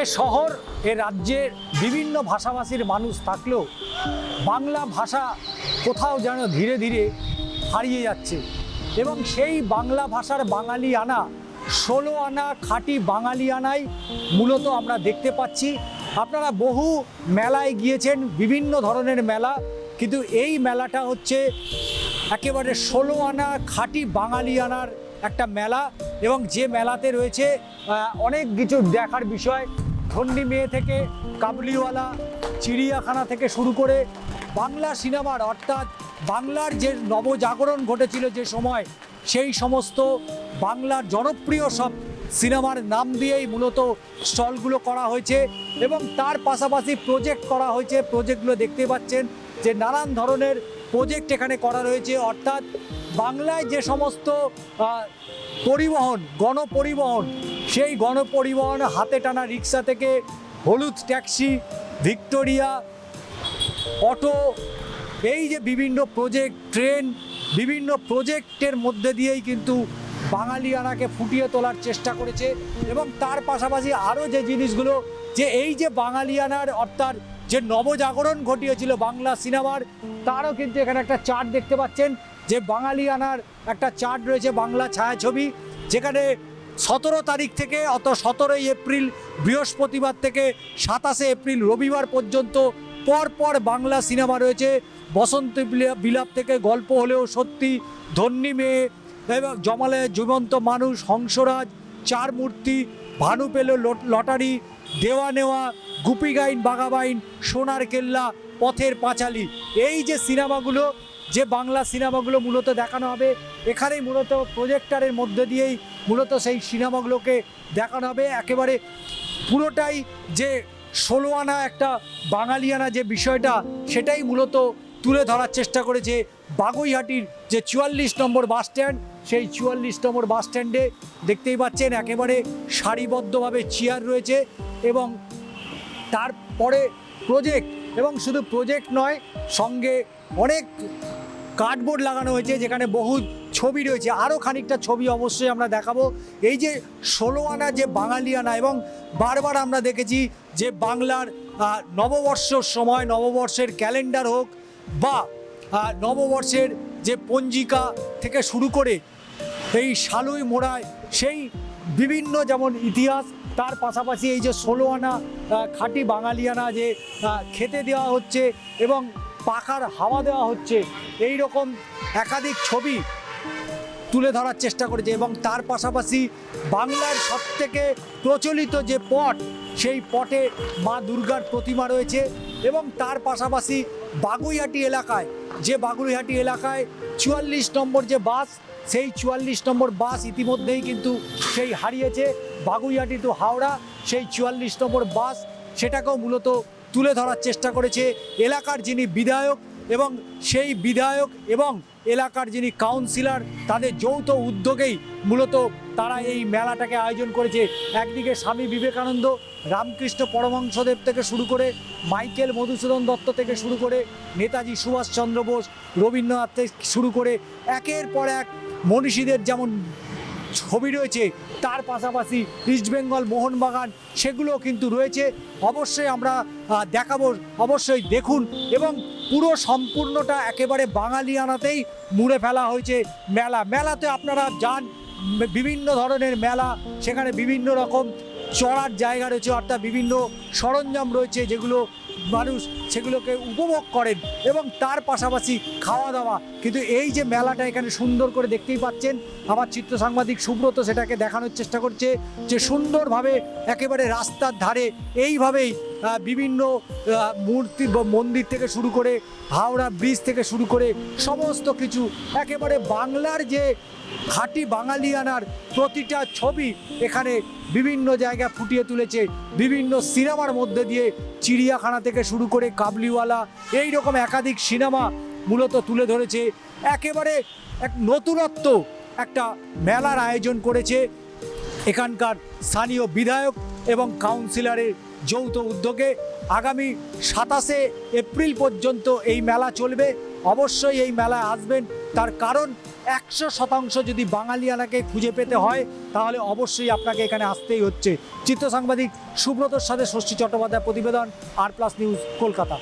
এ শহর, এ রাজ্যের বিভিন্ন ভাষাভাষীর মানুষ থাকলেও বাংলা ভাষা কোথাও যেন ধীরে ধীরে হারিয়ে যাচ্ছে এবং সেই বাংলা ভাষার বাঙালি আনা ষোলো আনা খাঁটি বাঙালি আনাই মূলত আমরা দেখতে পাচ্ছি। আপনারা বহু মেলায় গিয়েছেন, বিভিন্ন ধরনের মেলা। কিন্তু এই মেলাটা হচ্ছে একেবারে ষোলো আনা খাঁটি বাঙালি আনার একটা মেলা এবং যে মেলাতে রয়েছে অনেক কিছু দেখার বিষয়। ধন্ডি মেয়ে থেকে কাবুলিওয়ালা, চিড়িয়াখানা থেকে শুরু করে বাংলা সিনেমার অর্থাৎ বাংলার যে নবজাগরণ ঘটেছিল যে সময়, সেই সমস্ত বাংলার জনপ্রিয় সব সিনেমার নাম দিয়েই মূলত স্টলগুলো করা হয়েছে এবং তার পাশাপাশি প্রজেক্ট করা হয়েছে। প্রজেক্টগুলো দেখতে পাচ্ছেন যে নানান ধরনের প্রজেক্ট এখানে করা রয়েছে। অর্থাৎ বাংলায় যে সমস্ত পরিবহন, গণপরিবহন, সেই গণপরিবহন হাতে টানা রিক্সা থেকে হলুদ ট্যাক্সি, ভিক্টোরিয়া, অটো, এই যে বিভিন্ন প্রজেক্ট, ট্রেন, বিভিন্ন প্রজেক্টের মধ্যে দিয়েই কিন্তু বাঙালিয়ানাকে ফুটিয়ে তোলার চেষ্টা করেছে এবং তার পাশাপাশি আরও যে জিনিসগুলো, যে এই যে বাঙালিয়ানার অর্থাৎ যে নবজাগরণ ঘটিয়েছিল বাংলা সিনেমার, তারও কিন্তু এখানে একটা চার্ট দেখতে পাচ্ছেন, যে বাঙালিয়ানার একটা চার্ট রয়েছে বাংলা ছায়াছবি, যেখানে সতেরো তারিখ থেকে অত সতেরোই এপ্রিল, বৃহস্পতিবার থেকে সাতাশে এপ্রিল রবিবার পর্যন্ত পর পর বাংলা সিনেমা রয়েছে। বসন্ত বিলা- বিলাপ থেকে গল্প হলেও সত্যি, ধন্যী মেয়ে জমালে জীবন্ত মানুষ, হংসরাজ, চার মূর্তি, ভানু পেল লট- লটারি, দেওয়া নেওয়া, গুপি গাইন বাঘাবাইন সোনার কেল্লা, পথের পাঁচালি। এই যে সিনেমাগুলো, যে বাংলা সিনেমাগুলো মূলত দেখানো হবে, এখানেই মূলত প্রজেক্টারের মধ্যে দিয়েই মূলত সেই সিনেমাগুলোকে দেখানো হবে। একেবারে পুরোটাই যে ষোলো আনা একটা বাঙালিয়ানা যে বিষয়টা, সেটাই মূলত তুলে ধরার চেষ্টা করেছে বাগুইহাটির যে চুয়াল্লিশ নম্বর বাস স্ট্যান্ড, সেই চুয়াল্লিশ নম্বর বাস স্ট্যান্ডে দেখতেই পাচ্ছেন একেবারে সারিবদ্ধভাবে চেয়ার রয়েছে এবং তারপরে প্রজেক্ট এবং শুধু প্রজেক্ট নয়, সঙ্গে অনেক কার্ডবোর্ড লাগানো হয়েছে যেখানে বহু ছবি রয়েছে। আরও খানিকটা ছবি অবশ্যই আমরা দেখাবো। এই যে ষোলো আনা যে বাঙালি আনা এবং বারবার আমরা দেখেছি যে বাংলার নববর্ষর সময়, নববর্ষের ক্যালেন্ডার হোক বা নববর্ষের যে পঞ্জিকা থেকে শুরু করে এই শালুই মোড়ায় সেই বিভিন্ন যেমন ইতিহাস, তার পাশাপাশি এই যে ষোলো আনা খাঁটি বাঙালিয়ানা যে খেতে দেওয়া হচ্ছে এবং পাখার হাওয়া দেওয়া হচ্ছে এই রকম একাধিক ছবি তুলে ধরার চেষ্টা করেছে এবং তার পাশাপাশি বাংলার সবথেকে প্রচলিত যে পট, সেই পটে মা দুর্গার প্রতিমা রয়েছে এবং তার পাশাপাশি বাগুইহাটি এলাকায় যে বাগুইহাটি এলাকায় চুয়াল্লিশ নম্বর যে বাস, সেই চুয়াল্লিশ নম্বর বাস ইতিমধ্যেই কিন্তু সেই হারিয়েছে বাগুইহাটি টু হাওড়া। সেই চুয়াল্লিশ নম্বর বাস সেটাকেও মূলত তুলে ধরার চেষ্টা করেছে এলাকার যিনি বিধায়ক এবং সেই বিধায়ক এবং এলাকার যিনি কাউন্সিলর তাদের যৌথ উদ্যোগেই মূলত তারা এই মেলাটাকে আয়োজন করেছে। একদিকে স্বামী বিবেকানন্দ, রামকৃষ্ণ পরমহংসদেব থেকে শুরু করে মাইকেল মধুসূদন দত্ত থেকে শুরু করে নেতাজি সুভাষচন্দ্র বোস, রবীন্দ্রনাথ থেকে শুরু করে একের পর এক মনীষীদের যেমন ছবি রয়েছে। তার পাশাপাশি ইস্টবেঙ্গল মোহনবাগান সেগুলো কিন্তু রয়েছে। অবশ্যই আমরা দেখাবো, অবশ্যই দেখুন এবং পুরো সম্পূর্ণটা একেবারে বাঙালিয়ানাতেই মুড়ে ফেলা হয়েছে মেলা। মেলাতে আপনারা যান, বিভিন্ন ধরনের মেলা, সেখানে বিভিন্ন রকম চড়ার জায়গা রয়েছে, অর্থাৎ বিভিন্ন সরঞ্জাম রয়েছে যেগুলো মানুষ সেগুলোকে উপভোগ করেন এবং তার পাশাপাশি খাওয়া দাওয়া কিন্তু এই যে মেলাটা এখানে সুন্দর করে দেখতেই পাচ্ছেন, আমার চিত্র সাংবাদিক সুব্রত সেটাকে দেখানোর চেষ্টা করছে যে সুন্দরভাবে একেবারে রাস্তার ধারে এইভাবেই বিভিন্ন মূর্তি বা মন্দির থেকে শুরু করে হাওড়া ব্রিজ থেকে শুরু করে সমস্ত কিছু, একেবারে বাংলার যে খাঁটি বাঙালিয়ানার প্রতিটা ছবি এখানে বিভিন্ন জায়গা ফুটিয়ে তুলেছে, বিভিন্ন সিনেমার মধ্যে দিয়ে চিড়িয়াখানা থেকে শুরু করে কাবলিওয়ালা এই রকম একাধিক সিনেমা মূলত তুলে ধরেছে। একেবারে এক নতুনত্ব একটা মেলার আয়োজন করেছে এখানকার স্থানীয় বিধায়ক এবং কাউন্সিলরের যৌথ উদ্যোগে আগামী সাতাশে এপ্রিল পর্যন্ত এই মেলা চলবে। অবশ্যই এই মেলায় আসবেন। তার কারণ, একশো শতাংশ যদি বাঙালিয়ানাকে খুঁজে পেতে হয়, তাহলে অবশ্যই আপনাকে এখানে আসতেই হচ্ছে। চিত্র সাংবাদিক সুব্রতর সাথে ষষ্ঠী চট্টোপাধ্যায় প্রতিবেদন, আর প্লাস নিউজ কলকাতা।